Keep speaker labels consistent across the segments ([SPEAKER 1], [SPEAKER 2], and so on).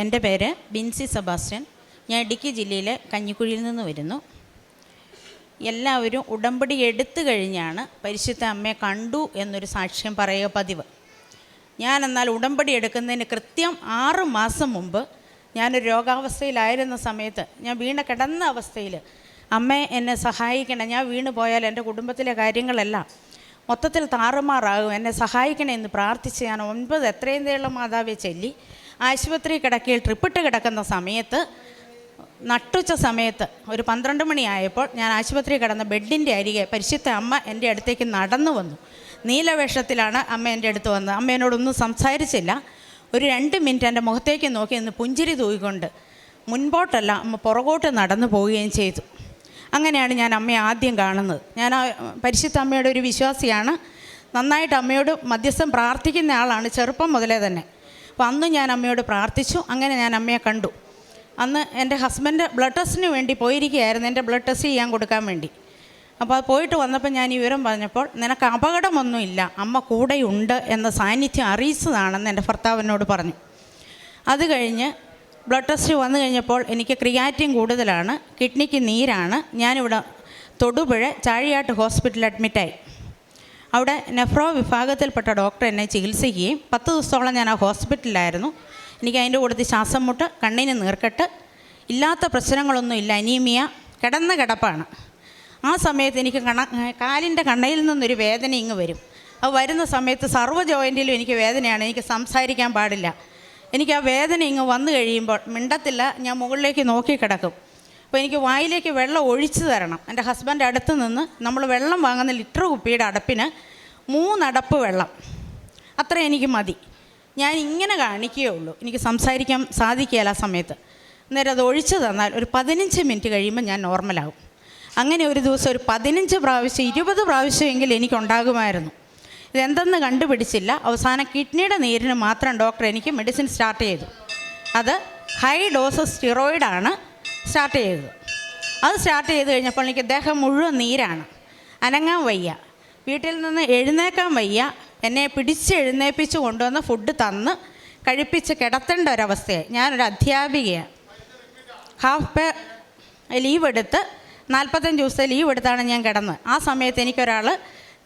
[SPEAKER 1] എന്റെ പേര് ബിൻസി സെബാസ്റ്റ്യൻ. ഞാൻ ഇടുക്കി ജില്ലയിലെ കഞ്ഞിക്കുഴിയിൽ നിന്ന് വരുന്നു. എല്ലാവരും ഉടമ്പടി എടുത്തു കഴിഞ്ഞാണ് പരിശുദ്ധ അമ്മയെ കണ്ടു എന്നൊരു സാക്ഷ്യം പറയുക പതിവ്. ഞാൻ എന്നാൽ ഉടമ്പടി എടുക്കുന്നതിന് കൃത്യം ആറ് മാസം മുമ്പ് ഞാനൊരു രോഗാവസ്ഥയിലായിരുന്ന സമയത്ത് ഞാൻ വീണ കിടന്ന അവസ്ഥയിൽ അമ്മ എന്നെ സഹായിക്കണം. ഞാൻ വീണ് പോയാൽ എന്റെ കുടുംബത്തിലെ കാര്യങ്ങളെല്ലാം മൊത്തത്തിൽ താറുമാറാകും. എന്നെ സഹായിക്കണേ എന്ന് പ്രാർത്ഥിച്ച് ഞാൻ ഒൻപത് എത്രയും തേളം മാതാവെ ചൊല്ലി ആശുപത്രി കിടക്കയിൽ ട്രിപ്പിട്ട് കിടക്കുന്ന സമയത്ത് നട്ടുച്ച സമയത്ത് ഒരു പന്ത്രണ്ട് മണിയായപ്പോൾ ഞാൻ ആശുപത്രി കിടന്ന ബെഡിന്റെ അരികെ പരിശുദ്ധ അമ്മ എന്റെ അടുത്തേക്ക് നടന്നു വന്നു. നീലവേഷത്തിലാണ് അമ്മ എന്റെ അടുത്ത് വന്നത്. അമ്മ എന്നോടൊന്നും സംസാരിച്ചില്ല. ഒരു രണ്ട് മിനിറ്റ് എന്റെ മുഖത്തേക്ക് നോക്കി നിന്ന് പുഞ്ചിരി തൂയിക്കൊണ്ട് മുൻപോട്ടല്ല അമ്മ പുറകോട്ട് നടന്നു പോവുകയും ചെയ്തു. അങ്ങനെയാണ് ഞാൻ അമ്മയെ ആദ്യം കാണുന്നത്. ഞാൻ പരിശുദ്ധ അമ്മയുടെ ഒരു വിശ്വാസിയാണ്. നന്നായിട്ട് അമ്മയോട് മധ്യസ്ഥം പ്രാർത്ഥിക്കുന്ന ആളാണ് ചെറുപ്പം മുതലേ തന്നെ. അപ്പോൾ അന്ന് ഞാൻ അമ്മയോട് പ്രാർത്ഥിച്ചു. അങ്ങനെ ഞാൻ അമ്മയെ കണ്ടു. അന്ന് എന്റെ ഹസ്ബൻഡ് ബ്ലഡ് ടെസ്റ്റിന് വേണ്ടി പോയിരിക്കുകയായിരുന്നു. എന്റെ ബ്ലഡ് ടെസ്റ്റ് ചെയ്യാൻ കൊടുക്കാൻ വേണ്ടി. അപ്പോൾ അത് പോയിട്ട് വന്നപ്പോൾ ഞാൻ ഈ വിവരം പറഞ്ഞപ്പോൾ നിനക്ക് അപകടമൊന്നുമില്ല. അമ്മ കൂടെയുണ്ട് എന്ന സാന്നിധ്യം അറിയിച്ചതാണെന്ന് എന്റെ ഭർത്താവിനോട് പറഞ്ഞു. അത് കഴിഞ്ഞ് ബ്ലഡ് ടെസ്റ്റ് വന്നു കഴിഞ്ഞപ്പോൾ എനിക്ക് ക്രിയാറ്റിൻ കൂടുതലാണ് കിഡ്നിക്ക് നീരാണ്. ഞാനിവിടെ തൊടുപുഴ ചാഴിയാട്ട് ഹോസ്പിറ്റലിൽ അഡ്മിറ്റായി അവിടെ നെഫ്രോ വിഭാഗത്തിൽപ്പെട്ട ഡോക്ടർ എന്നെ ചികിത്സിക്കുകയും പത്ത് ദിവസത്തോളം ഞാൻ ആ ഹോസ്പിറ്റലിലായിരുന്നു. എനിക്ക് അതിന്റെ കൂടുതൽ ശ്വാസം മുട്ട് കണ്ണിന് നീർക്കെട്ട് ഇല്ലാത്ത പ്രശ്നങ്ങളൊന്നും ഇല്ല അനീമിയ കിടന്ന കിടപ്പാണ്. ആ സമയത്ത് എനിക്ക് കണ കാലിന്റെ കണ്ണയിൽ നിന്നൊരു വേദന ഇങ്ങ് വരും. അത് വരുന്ന സമയത്ത് സർവ ജോയിന്റിലും എനിക്ക് വേദനയാണ് എനിക്ക് സംസാരിക്കാൻ പാടില്ല. എനിക്ക് ആ വേദന ഇങ്ങ് വന്നു കഴിയുമ്പോൾ മിണ്ടത്തില്ല ഞാൻ മുകളിലേക്ക് നോക്കി കിടക്കും. അപ്പോൾ എനിക്ക് വായിലേക്ക് വെള്ളം ഒഴിച്ചു തരണം. എന്റെ ഹസ്ബൻഡ് അടുത്ത് നിന്ന് നമ്മൾ വെള്ളം വാങ്ങുന്ന ലിറ്റർ കുപ്പിയുടെ അടപ്പിന് മൂന്നടപ്പ് വെള്ളം. അത്ര എനിക്ക് മതി. ഞാൻ ഇങ്ങനെ കാണിക്കുകയേ ഉള്ളൂ. എനിക്ക് സംസാരിക്കാൻ സാധിക്കുകയില്ല ആ സമയത്ത്. അന്നേരം അത് ഒഴിച്ചു തന്നാൽ ഒരു പതിനഞ്ച് മിനിറ്റ് കഴിയുമ്പോൾ ഞാൻ നോർമലാകും അങ്ങനെ ഒരു ദിവസം ഒരു പതിനഞ്ച് പ്രാവശ്യം ഇരുപത് പ്രാവശ്യമെങ്കിലും എനിക്കുണ്ടാകുമായിരുന്നു. ഇതെന്തെന്ന് കണ്ടുപിടിച്ചില്ല. അവസാനം കിഡ്നിയുടെ നീരിന് മാത്രം ഡോക്ടർ എനിക്ക് മെഡിസിൻ സ്റ്റാർട്ട് ചെയ്തു. അത് ഹൈ ഡോസ് സ്റ്റിറോയിഡാണ് സ്റ്റാർട്ട് ചെയ്തത് അത് സ്റ്റാർട്ട് ചെയ്ത് കഴിഞ്ഞപ്പോൾ എനിക്ക് ദേഹം മുഴുവൻ നീരാണ്. അനങ്ങാൻ വയ്യ. വീട്ടിൽ നിന്ന് എഴുന്നേക്കാൻ വയ്യ. എന്നെ പിടിച്ച് എഴുന്നേൽപ്പിച്ച് കൊണ്ടുവന്ന് ഫുഡ് തന്ന് കഴിപ്പിച്ച് കിടത്തേണ്ട ഒരവസ്ഥയായി. ഞാനൊരു അധ്യാപികയാണ്. ഹാഫ് പേ ലീവ് എടുത്ത് നാൽപ്പത്തഞ്ച് ദിവസത്തെ ലീവ് എടുത്താണ് ഞാൻ കിടന്നത്. ആ സമയത്ത് എനിക്കൊരാൾ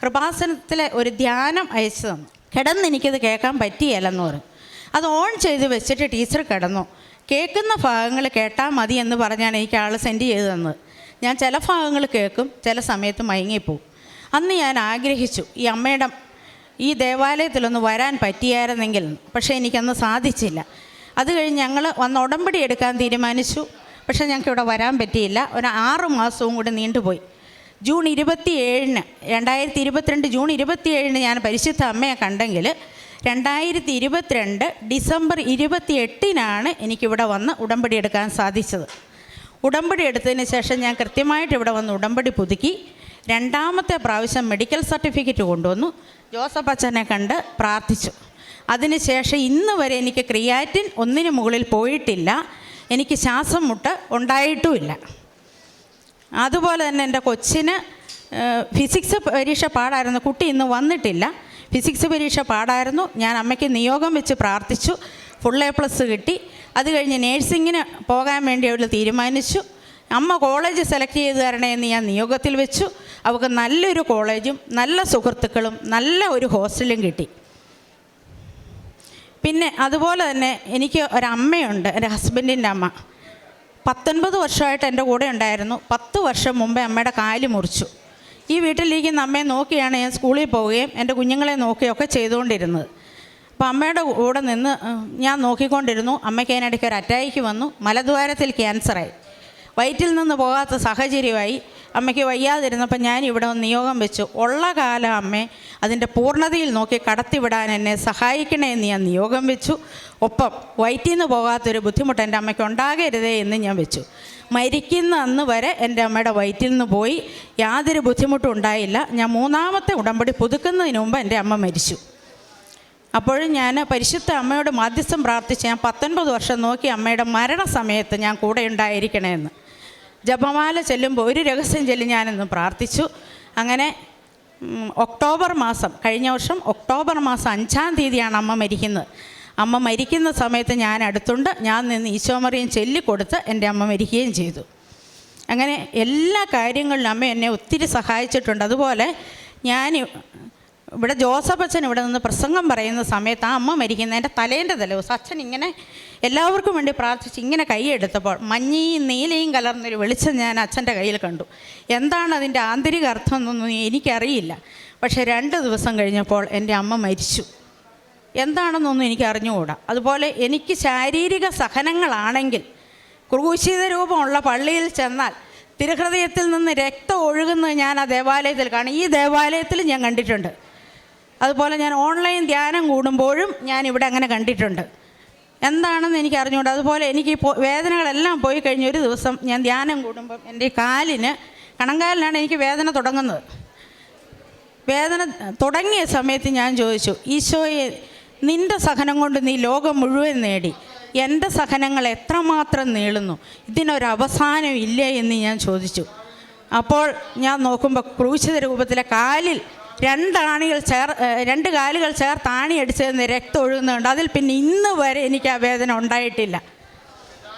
[SPEAKER 1] കൃപാസനത്തിലെ ഒരു ധ്യാനം അയച്ചു തന്നു. കിടന്ന് എനിക്കത് കേൾക്കാൻ പറ്റിയല്ലെന്ന് പറഞ്ഞു. അത് ഓൺ ചെയ്ത് വെച്ചിട്ട് ടീച്ചർ കിടന്നു. കേൾക്കുന്ന ഭാഗങ്ങൾ കേട്ടാൽ മതി എന്ന് പറഞ്ഞാണ് എനിക്ക് ആൾ സെൻഡ് ചെയ്ത് തന്നത്. ഞാൻ ചില ഭാഗങ്ങൾ കേൾക്കും ചില സമയത്ത് മയങ്ങിപ്പോവും. അന്ന് ഞാൻ ആഗ്രഹിച്ചു ഈ അമ്മയുടെ ഈ ദേവാലയത്തിലൊന്ന് വരാൻ പറ്റിയായിരുന്നെങ്കിൽ. പക്ഷേ എനിക്കന്ന് സാധിച്ചില്ല. അത് കഴിഞ്ഞ് ഞങ്ങൾ വന്ന് ഉടമ്പടി എടുക്കാൻ തീരുമാനിച്ചു. പക്ഷേ ഞങ്ങൾക്ക് ഇവിടെ വരാൻ പറ്റിയില്ല. ഒരു ആറ് മാസവും കൂടി നീണ്ടുപോയി. ജൂൺ ഇരുപത്തിയേഴിന് രണ്ടായിരത്തി ഇരുപത്തിരണ്ട് ജൂൺ ഇരുപത്തിയേഴിന് ഞാൻ പരിശുദ്ധ അമ്മയെ കണ്ടെങ്കിൽ രണ്ടായിരത്തി ഇരുപത്തിരണ്ട് ഡിസംബർ ഇരുപത്തി എട്ടിനാണ് എനിക്കിവിടെ വന്ന് ഉടമ്പടി എടുക്കാൻ സാധിച്ചത്. ഉടമ്പടി എടുത്തതിന് ശേഷം ഞാൻ കൃത്യമായിട്ട് ഇവിടെ വന്ന് ഉടമ്പടി പുതുക്കി. രണ്ടാമത്തെ പ്രാവശ്യം മെഡിക്കൽ സർട്ടിഫിക്കറ്റ് കൊണ്ടുവന്നു. ജോസഫ് അച്ഛനെ കണ്ട് പ്രാർത്ഥിച്ചു. അതിനുശേഷം ഇന്ന് വരെ എനിക്ക് ക്രിയാറ്റിൻ ഒന്നിനു മുകളിൽ പോയിട്ടില്ല. എനിക്ക് ശ്വാസം മുട്ട് ഉണ്ടായിട്ടുമില്ല. അതുപോലെ തന്നെ എന്റെ കൊച്ചിന് ഫിസിക്സ് പരീക്ഷ പാടായിരുന്നു. കുട്ടി ഇന്ന് വന്നിട്ടില്ല. ഫിസിക്സ് പരീക്ഷ പാടായിരുന്നു. ഞാൻ അമ്മയ്ക്ക് നിയോഗം വെച്ച് പ്രാർത്ഥിച്ചു. ഫുൾ എ പ്ലസ് കിട്ടി. അത് കഴിഞ്ഞ് നേഴ്സിങ്ങിന് പോകാൻ വേണ്ടി അവൾ തീരുമാനിച്ചു. അമ്മ കോളേജ് സെലക്ട് ചെയ്ത് തരണേ എന്ന് ഞാൻ നിയോഗത്തിൽ വെച്ചു. അവൾക്ക് നല്ലൊരു കോളേജും നല്ല സുഹൃത്തുക്കളും നല്ല ഒരു ഹോസ്റ്റലും കിട്ടി. പിന്നെ അതുപോലെ തന്നെ എനിക്ക് ഒരമ്മയുണ്ട് എന്റെ ഹസ്ബൻഡിന്റെ അമ്മ. പത്തൊൻപത് വർഷമായിട്ട് എന്റെ കൂടെ ഉണ്ടായിരുന്നു. പത്ത് വർഷം മുമ്പേ അമ്മയുടെ കാൽ മുറിച്ചു. ഈ വീട്ടിലേക്ക് അമ്മയെ നോക്കിയാണ് ഞാൻ സ്കൂളിൽ പോവുകയും എന്റെ കുഞ്ഞുങ്ങളെ നോക്കുകയൊക്കെ ചെയ്തുകൊണ്ടിരുന്നത്. അപ്പോൾ അമ്മയുടെ കൂടെ നിന്ന് ഞാൻ നോക്കിക്കൊണ്ടിരുന്നു. അമ്മയ്ക്ക് അതിനിടയ്ക്ക് ഒരു അറ്റാക്ക് വന്നു. മലദ്വാരത്തിൽ ക്യാൻസറായി. വയറ്റിൽ നിന്ന് പോകാത്ത സാഹചര്യമായി. അമ്മയ്ക്ക് വയ്യാതിരുന്നപ്പോൾ ഞാൻ ഇവിടെ നിയോഗം വെച്ചു. ഉള്ള കാലം അമ്മേ അതിന്റെ പൂർണതയിൽ നോക്കി കടത്തിവിടാൻ എന്നെ സഹായിക്കണേ എന്ന് ഞാൻ നിയോഗം വെച്ചു. ഒപ്പം വയറ്റിൽ നിന്ന് പോകാത്തൊരു ബുദ്ധിമുട്ട് എന്റെ അമ്മയ്ക്ക് ഉണ്ടാകരുതേ എന്ന് ഞാൻ വെച്ചു. മരിക്കുന്ന അന്ന് വരെ എന്റെ അമ്മയുടെ വയറ്റിൽ നിന്ന് പോയി. യാതൊരു ബുദ്ധിമുട്ടും ഉണ്ടായില്ല. ഞാൻ മൂന്നാമത്തെ ഉടമ്പടി പുതുക്കുന്നതിന് മുമ്പ് എന്റെ അമ്മ മരിച്ചു. അപ്പോഴും ഞാൻ പരിശുദ്ധ അമ്മയോട് മാധ്യസ്ഥം പ്രാർത്ഥിച്ച് ഞാൻ പത്തൊൻപത് വർഷം നോക്കി അമ്മയുടെ മരണസമയത്ത് ഞാൻ കൂടെ ഉണ്ടായിരിക്കണമെന്ന് ജപമാല ചെല്ലുമ്പോൾ ഒരു രഹസ്യം ചെല്ലി ഞാനൊന്ന് പ്രാർത്ഥിച്ചു. അങ്ങനെ ഒക്ടോബർ മാസം കഴിഞ്ഞ വർഷം ഒക്ടോബർ മാസം അഞ്ചാം തീയതിയാണ് അമ്മ മരിക്കുന്നത്. അമ്മ മരിക്കുന്ന സമയത്ത് ഞാൻ അടുത്തുണ്ട്. ഞാൻ നിന്ന് ഈശോമറിയും ചൊല്ലിക്കൊടുത്ത് എന്റെ അമ്മ മരിക്കുകയും ചെയ്തു. അങ്ങനെ എല്ലാ കാര്യങ്ങളിലും അമ്മ എന്നെ ഒത്തിരി സഹായിച്ചിട്ടുണ്ട്. അതുപോലെ ഞാൻ ഇവിടെ ജോസഫ് അച്ഛൻ ഇവിടെ നിന്ന് പ്രസംഗം പറയുന്ന സമയത്ത് ആ അമ്മ മരിക്കുന്നതിന്റെ തലേന്റെ തലേദിവസം അച്ഛൻ ഇങ്ങനെ എല്ലാവർക്കും വേണ്ടി പ്രാർത്ഥിച്ച് ഇങ്ങനെ കൈയെടുത്തപ്പോൾ മഞ്ഞയും നീലയും കലർന്നൊരു വെളിച്ചം ഞാൻ അച്ഛന്റെ കയ്യിൽ കണ്ടു. എന്താണ് അതിന്റെ ആന്തരിക അർത്ഥം എന്നൊന്നും എനിക്കറിയില്ല. പക്ഷേ രണ്ട് ദിവസം കഴിഞ്ഞപ്പോൾ എന്റെ അമ്മ മരിച്ചു. എന്താണെന്നൊന്നും എനിക്ക് അറിഞ്ഞുകൂടാ അതുപോലെ എനിക്ക് ശാരീരിക സഹനങ്ങളാണെങ്കിൽ ക്രൂശിത രൂപമുള്ള പള്ളിയിൽ ചെന്നാൽ തിരുഹൃദയത്തിൽ നിന്ന് രക്തം ഒഴുകുന്നത് ഞാൻ ആ ദേവാലയത്തിൽ കാണും. ഈ ദേവാലയത്തിൽ ഞാൻ കണ്ടിട്ടുണ്ട്. അതുപോലെ ഞാൻ ഓൺലൈൻ ധ്യാനം കൂടുമ്പോഴും ഞാൻ ഇവിടെ അങ്ങനെ കണ്ടിട്ടുണ്ട്. എന്താണെന്ന് എനിക്ക് അറിഞ്ഞുകൊണ്ട് അതുപോലെ എനിക്ക് വേദനകളെല്ലാം പോയി കഴിഞ്ഞ ഒരു ദിവസം ഞാൻ ധ്യാനം കൂടുമ്പം എന്റെ കാലിന് കണങ്കാലിനാണ് എനിക്ക് വേദന തുടങ്ങുന്നത്. വേദന തുടങ്ങിയ സമയത്ത് ഞാൻ ചോദിച്ചു ഈശോയെ നിന്റെ സഹനം കൊണ്ട് നീ ലോകം മുഴുവൻ നേടി. എന്റെ സഹനങ്ങൾ എത്രമാത്രം നീളുന്നു? ഇതിനൊരവസാനം ഇല്ലേ? എന്ന് ഞാൻ ചോദിച്ചു. അപ്പോൾ ഞാൻ നോക്കുമ്പോൾ ക്രൂശിത രൂപത്തിലെ കാലിൽ രണ്ടാണികൾ ചേർ രണ്ട് കാലുകൾ ചേർത്ത് ആണി അടിച്ചതെന്ന് രക്തം ഒഴുകുന്നുണ്ട്. അതിൽ പിന്നെ ഇന്ന് വരെ എനിക്ക് ആ വേദന ഉണ്ടായിട്ടില്ല.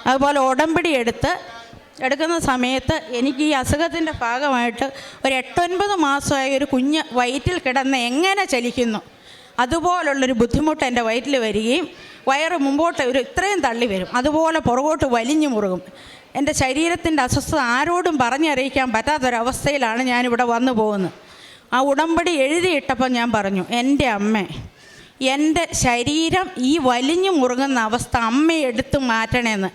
[SPEAKER 1] അതുപോലെ ഉടമ്പടി എടുത്ത് എടുക്കുന്ന സമയത്ത് എനിക്ക് ഈ അസുഖത്തിന്റെ ഭാഗമായിട്ട് ഒരു എട്ടൊൻപത് മാസമായ ഒരു കുഞ്ഞ് വയറ്റിൽ കിടന്ന് എങ്ങനെ ചലിക്കുന്നു? അതുപോലുള്ളൊരു ബുദ്ധിമുട്ട് എന്റെ വയറ്റിൽ വരികയും വയറ് മുമ്പോട്ട് ഒരു ഇത്രയും തള്ളി വരും. അതുപോലെ പുറകോട്ട് വലിഞ്ഞു മുറുകും. എന്റെ ശരീരത്തിന്റെ അസ്വസ്ഥത ആരോടും പറഞ്ഞറിയിക്കാൻ പറ്റാത്തൊരവസ്ഥയിലാണ് ഞാനിവിടെ വന്നു പോകുന്നത്. ആ ഉടമ്പടി എഴുതിയിട്ടപ്പോൾ ഞാൻ പറഞ്ഞു എന്റെ അമ്മ എന്റെ ശരീരം ഈ വലിഞ്ഞു മുറുകുന്ന അവസ്ഥ അമ്മ എടുത്തു മാറ്റണമെന്ന്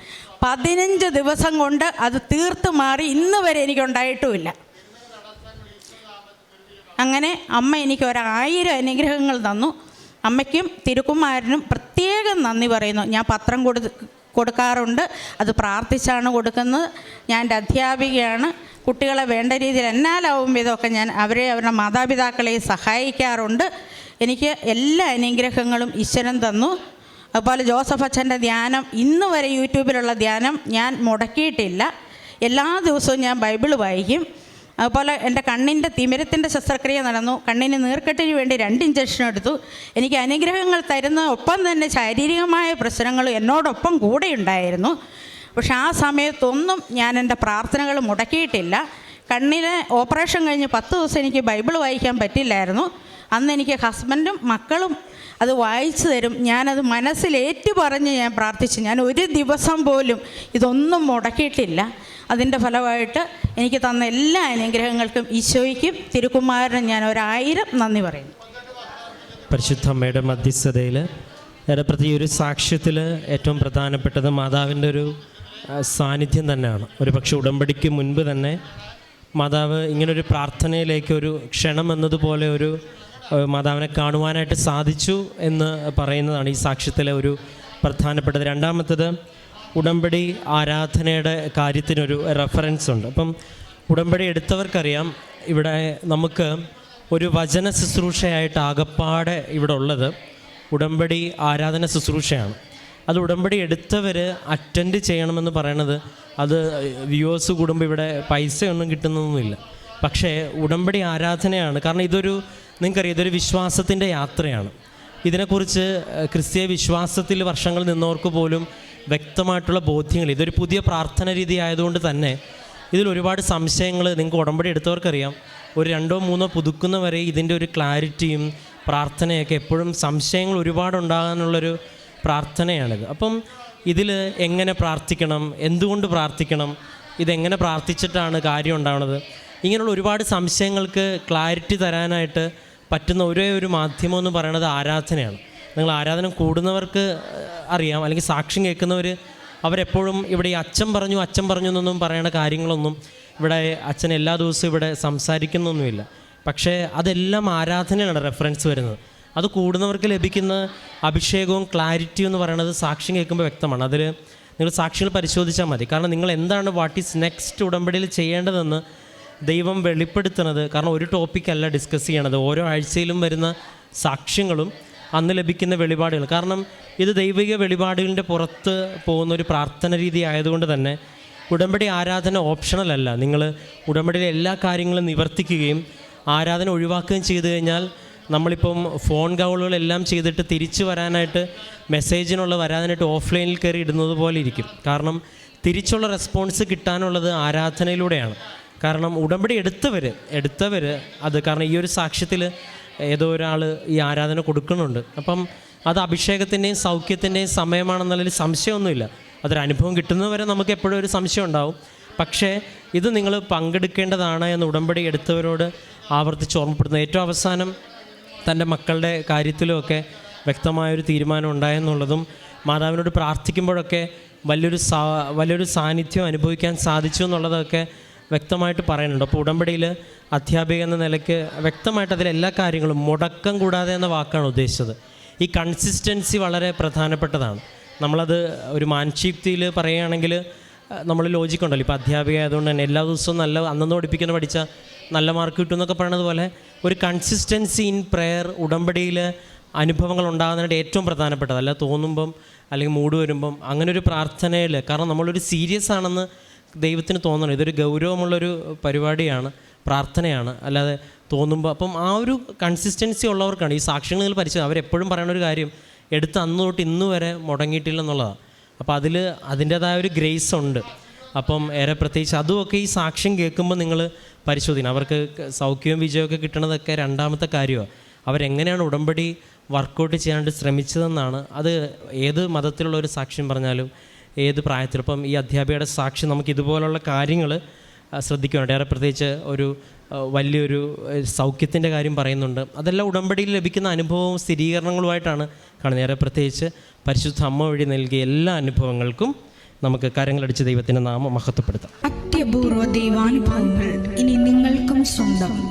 [SPEAKER 1] പതിനഞ്ച് ദിവസം കൊണ്ട് അത് തീർത്ത് മാറി ഇന്ന് വരെ എനിക്കുണ്ടായിട്ടുമില്ല. അങ്ങനെ അമ്മ എനിക്ക് ഒരായിരം അനുഗ്രഹങ്ങൾ തന്നു. അമ്മയ്ക്കും തിരുക്കുമാരനും പ്രത്യേകം നന്ദി പറയുന്നു. ഞാൻ പത്രം കൊടു കൊടുക്കാറുണ്ട്. അത് പ്രാർത്ഥിച്ചാണ് കൊടുക്കുന്നത്. ഞാൻ എന്റെ അധ്യാപികയാണ്. കുട്ടികളെ വേണ്ട രീതിയിൽ എന്നാലാവും വിധമൊക്കെ ഞാൻ അവരെ അവരുടെ മാതാപിതാക്കളെ സഹായിക്കാറുണ്ട്. എനിക്ക് എല്ലാ അനുഗ്രഹങ്ങളും ഈശ്വരൻ തന്നു. അതുപോലെ ജോസഫ് അച്ഛന്റെ ധ്യാനം ഇന്ന് വരെ യൂട്യൂബിലുള്ള ധ്യാനം ഞാൻ മുടക്കിയിട്ടില്ല. എല്ലാ ദിവസവും ഞാൻ ബൈബിൾ വായിക്കും. അതുപോലെ എന്റെ കണ്ണിന്റെ തിമിരത്തിന്റെ ശസ്ത്രക്രിയ നടന്നു. കണ്ണിന് നീർക്കെട്ടിന് വേണ്ടി രണ്ട് ഇഞ്ചക്ഷൻ എടുത്തു. എനിക്ക് അനുഗ്രഹങ്ങൾ തരുന്ന ഒപ്പം തന്നെ ശാരീരികമായ പ്രശ്നങ്ങൾ എന്നോടൊപ്പം കൂടെ ഉണ്ടായിരുന്നു. പക്ഷെ ആ സമയത്തൊന്നും ഞാൻ എന്റെ പ്രാർത്ഥനകൾ മുടക്കിയിട്ടില്ല. കണ്ണിന് ഓപ്പറേഷൻ കഴിഞ്ഞ് പത്ത് ദിവസം എനിക്ക് ബൈബിൾ വായിക്കാൻ പറ്റില്ലായിരുന്നു. അന്ന് എനിക്ക് ഹസ്ബൻഡും മക്കളും അത് വായിച്ചു തരും. ഞാനത് മനസ്സിലേറ്റു പറഞ്ഞ് ഞാൻ പ്രാർത്ഥിച്ചു. ഞാൻ ഒരു ദിവസം പോലും ഇതൊന്നും മുടക്കിയിട്ടില്ല. അതിന്റെ ഫലമായിട്ട് എനിക്ക് തന്ന എല്ലാ അനുഗ്രഹങ്ങൾക്കും ഈശോയ്ക്കും തിരുക്കുമാരനും ഞാൻ ഒരായിരം നന്ദി പറയുന്നു.
[SPEAKER 2] പരിശുദ്ധ അമ്മയുടെ മധ്യസ്ഥതയിൽ ഏറെപ്രതി ഒരു സാക്ഷ്യത്തിൽ ഏറ്റവും പ്രധാനപ്പെട്ടത് മാതാവിന്റെ ഒരു സാന്നിധ്യം തന്നെയാണ്. ഒരു പക്ഷേ ഉടമ്പടിക്ക് മുൻപ് തന്നെ മാതാവ് ഇങ്ങനൊരു പ്രാർത്ഥനയിലേക്ക് ഒരു ക്ഷണം എന്നതുപോലെ ഒരു മാതാവിനെ കാണുവാനായിട്ട് സാധിച്ചു എന്ന് പറയുന്നതാണ് ഈ സാക്ഷ്യത്തിലെ ഒരു പ്രധാനപ്പെട്ടത്. രണ്ടാമത്തത് ഉടമ്പടി ആരാധനയുടെ കാര്യത്തിനൊരു റെഫറൻസ് ഉണ്ട്. അപ്പം ഉടമ്പടി എടുത്തവർക്കറിയാം ഇവിടെ നമുക്ക് ഒരു വചന ശുശ്രൂഷയായിട്ട് ആകപ്പാടെ ഇവിടെ ഉള്ളത് ഉടമ്പടി ആരാധന ശുശ്രൂഷയാണ്. അത് ഉടമ്പടി എടുത്തവർ അറ്റൻഡ് ചെയ്യണമെന്ന് പറയണത് അത് വ്യൂവേഴ്സ് കൂടുമ്പോൾ ഇവിടെ പൈസയൊന്നും കിട്ടുന്നൊന്നുമില്ല. പക്ഷേ ഉടമ്പടി ആരാധനയാണ്. കാരണം ഇതൊരു നിങ്ങൾക്കറിയാം ഇതൊരു വിശ്വാസത്തിന്റെ യാത്രയാണ്. ഇതിനെക്കുറിച്ച് ക്രിസ്തീയ വിശ്വാസത്തിൽ വർഷങ്ങൾ നിന്നവർക്ക് പോലും വ്യക്തമായിട്ടുള്ള ബോധ്യങ്ങൾ. ഇതൊരു പുതിയ പ്രാർത്ഥന രീതി ആയതുകൊണ്ട് തന്നെ ഇതിൽ ഒരുപാട് സംശയങ്ങൾ നിങ്ങൾക്ക് ഉടമ്പടി എടുത്തവർക്കറിയാം. ഒരു രണ്ടോ മൂന്നോ പുതുക്കുന്ന വരെ ഇതിന്റെ ഒരു ക്ലാരിറ്റിയും പ്രാർത്ഥനയൊക്കെ എപ്പോഴും സംശയങ്ങൾ ഒരുപാട് ഉണ്ടാകാനുള്ളൊരു പ്രാർത്ഥനയാണിത്. അപ്പം ഇതിൽ എങ്ങനെ പ്രാർത്ഥിക്കണം? എന്തുകൊണ്ട് പ്രാർത്ഥിക്കണം? ഇതെങ്ങനെ പ്രാർത്ഥിച്ചിട്ടാണ് കാര്യം ഉണ്ടാവുന്നത്? ഇങ്ങനെയുള്ള ഒരുപാട് സംശയങ്ങൾക്ക് ക്ലാരിറ്റി തരാനായിട്ട് പറ്റുന്ന ഒരേ ഒരു മാധ്യമം എന്ന് പറയുന്നത് ആരാധനയാണ്. നിങ്ങൾ ആരാധന കൂടുന്നവർക്ക് അറിയാം. അല്ലെങ്കിൽ സാക്ഷ്യം കേൾക്കുന്നവർ അവരെപ്പോഴും ഇവിടെ ഈ അച്ഛൻ പറഞ്ഞു അച്ഛൻ പറഞ്ഞു എന്നൊന്നും പറയണ കാര്യങ്ങളൊന്നും ഇവിടെ അച്ഛൻ എല്ലാ ദിവസവും ഇവിടെ സംസാരിക്കുന്നൊന്നുമില്ല. പക്ഷേ അതെല്ലാം ആരാധനയാണ് റെഫറൻസ് വരുന്നത്. അത് കൂടുന്നവർക്ക് ലഭിക്കുന്ന അഭിഷേകവും ക്ലാരിറ്റിയും എന്ന് പറയുന്നത് സാക്ഷ്യം കേൾക്കുമ്പോൾ വ്യക്തമാണ്. അതിൽ നിങ്ങൾ സാക്ഷികൾ പരിശോധിച്ചാൽ മതി. കാരണം നിങ്ങൾ എന്താണ് വാട്ട് ഈസ് നെക്സ്റ്റ് ഉടമ്പടിയിൽ ചെയ്യേണ്ടതെന്ന് ദൈവം വെളിപ്പെടുത്തുന്നത്. കാരണം ഒരു ടോപ്പിക്കല്ല ഡിസ്കസ് ചെയ്യണത്. ഓരോ ആഴ്ചയിലും വരുന്ന സാക്ഷ്യങ്ങളും അന്ന് ലഭിക്കുന്ന വെളിപാടുകൾ. കാരണം ഇത് ദൈവിക വെളിപാടുകളുടെ പുറത്ത് പോകുന്ന ഒരു പ്രാർത്ഥന രീതി ആയതുകൊണ്ട് തന്നെ ഉടമ്പടി ആരാധന ഓപ്ഷണൽ അല്ല. നിങ്ങൾ ഉടമ്പടിയിലെ എല്ലാ കാര്യങ്ങളും നിവർത്തിക്കുകയും ആരാധന ഒഴിവാക്കുകയും ചെയ്തു കഴിഞ്ഞാൽ നമ്മളിപ്പം ഫോൺ കോളുകളെല്ലാം ചെയ്തിട്ട് തിരിച്ചു വരാനായിട്ട് മെസ്സേജിനുള്ള വരാനായിട്ട് ഓഫ്ലൈനിൽ കയറി ഇടുന്നത് പോലെ ഇരിക്കും. കാരണം തിരിച്ചുള്ള റെസ്പോൺസ് കിട്ടാനുള്ളത് ആരാധനയിലൂടെയാണ്. കാരണം ഉടമ്പടി എടുത്തവർ എടുത്തവർ അത് കാരണം ഈ ഒരു സാക്ഷ്യത്തിൽ ഏതോ ഒരാൾ ഈ ആരാധന കൊടുക്കുന്നുണ്ട്. അപ്പം അത് അഭിഷേകത്തിന്റെയും സൗഖ്യത്തിന്റെയും സമയമാണെന്നുള്ളതിൽ സംശയമൊന്നുമില്ല. അതൊരു അനുഭവം കിട്ടുന്നവരെ നമുക്ക് എപ്പോഴും ഒരു സംശയം ഉണ്ടാവും. പക്ഷേ ഇത് നിങ്ങൾ പങ്കെടുക്കേണ്ടതാണ് എന്ന് ഉടമ്പടി എടുത്തവരോട് ആവർത്തിച്ച് ഓർമ്മപ്പെടുന്നു ഏറ്റവും അവസാനം തന്റെ മക്കളുടെ കാര്യത്തിലുമൊക്കെ വ്യക്തമായൊരു തീരുമാനം ഉണ്ടായെന്നുള്ളതും മാതാവിനോട് പ്രാർത്ഥിക്കുമ്പോഴൊക്കെ വലിയൊരു സാ വലിയൊരു സാന്നിധ്യം അനുഭവിക്കാൻ സാധിച്ചു എന്നുള്ളതൊക്കെ വ്യക്തമായിട്ട് പറയുന്നുണ്ട്. അപ്പോൾ ഉടമ്പടിയിൽ അധ്യാപിക എന്ന നിലയ്ക്ക് വ്യക്തമായിട്ട് അതിൽ എല്ലാ കാര്യങ്ങളും മുടക്കം കൂടാതെ എന്ന വാക്കാണ് ഉദ്ദേശിച്ചത്. ഈ കൺസിസ്റ്റൻസി വളരെ പ്രധാനപ്പെട്ടതാണ്. നമ്മളത് ഒരു മാൻഷീപ്തിയിൽ പറയുകയാണെങ്കിൽ നമ്മൾ ലോജിക് ഉണ്ടല്ലോ. ഇപ്പോൾ അധ്യാപിക ആയതുകൊണ്ട് തന്നെ എല്ലാ ദിവസവും നല്ല അന്നന്ന് പഠിപ്പിക്കുന്ന പഠിച്ച നല്ല മാർക്ക് കിട്ടും എന്നൊക്കെ പറയുന്നത് പോലെ ഒരു കൺസിസ്റ്റൻസി ഇൻ പ്രെയർ ഉടമ്പടിയിൽ അനുഭവങ്ങൾ ഉണ്ടാകുന്നതിനായിട്ട് ഏറ്റവും പ്രധാനപ്പെട്ടത്. അല്ല തോന്നുമ്പം അല്ലെങ്കിൽ മൂഡ് വരുമ്പം അങ്ങനെ ഒരു പ്രാർത്ഥനയിൽ കാരണം നമ്മളൊരു സീരിയസ് ആണെന്ന് ദൈവത്തിന് തോന്നണം. ഇതൊരു ഗൗരവമുള്ളൊരു പരിപാടിയാണ് പ്രാർത്ഥനയാണ്. അല്ലാതെ തോന്നുമ്പോൾ അപ്പം ആ ഒരു കൺസിസ്റ്റൻസി ഉള്ളവർക്കാണ് ഈ സാക്ഷ്യങ്ങളിൽ പരിചയം അവരെപ്പോഴും പറയുന്ന ഒരു കാര്യം എടുത്ത് അന്ന് തൊട്ട് ഇന്ന് വരെ മുടങ്ങിയിട്ടില്ല എന്നുള്ളതാണ് അപ്പോൾ അതിൽ അതിന്റേതായ ഒരു ഗ്രേസ് ഉണ്ട്. അപ്പം ഏറെ പ്രത്യേകിച്ച് അതുമൊക്കെ ഈ സാക്ഷ്യം കേൾക്കുമ്പോൾ നിങ്ങൾ പരിശോധിക്കണം. അവർക്ക് സൗഖ്യവും വിജയമൊക്കെ കിട്ടണതൊക്കെ രണ്ടാമത്തെ കാര്യമാണ് അവരെങ്ങനെയാണ് ഉടമ്പടി വർക്കൗട്ട് ചെയ്യാണ്ട് ശ്രമിച്ചതെന്നാണ്. അത് ഏത് മതത്തിലുള്ള ഒരു സാക്ഷ്യം പറഞ്ഞാലും ഏത് പ്രായത്തിൽ. ഇപ്പം ഈ അധ്യാപികയുടെ സാക്ഷി നമുക്ക് ഇതുപോലുള്ള കാര്യങ്ങൾ ശ്രദ്ധിക്കുന്നുണ്ട്. ഏറെ പ്രത്യേകിച്ച് ഒരു വലിയൊരു സൗഖ്യത്തിന്റെ കാര്യം പറയുന്നുണ്ട്. അതെല്ലാം ഉടമ്പടിയിൽ ലഭിക്കുന്ന അനുഭവവും സ്ഥിരീകരണങ്ങളുമായിട്ടാണ് കാണുന്നത്. ഏറെ പ്രത്യേകിച്ച് പരിശുദ്ധ അമ്മ വഴി നൽകിയ എല്ലാ അനുഭവങ്ങൾക്കും നമുക്ക് കരങ്ങളടിച്ച് ദൈവത്തിന്റെ നാമം മഹത്വപ്പെടുത്താം.
[SPEAKER 3] അത്യപൂർവ ദൈവാനുഭവങ്ങൾ ഇനി നിങ്ങൾക്കും സ്വന്തം.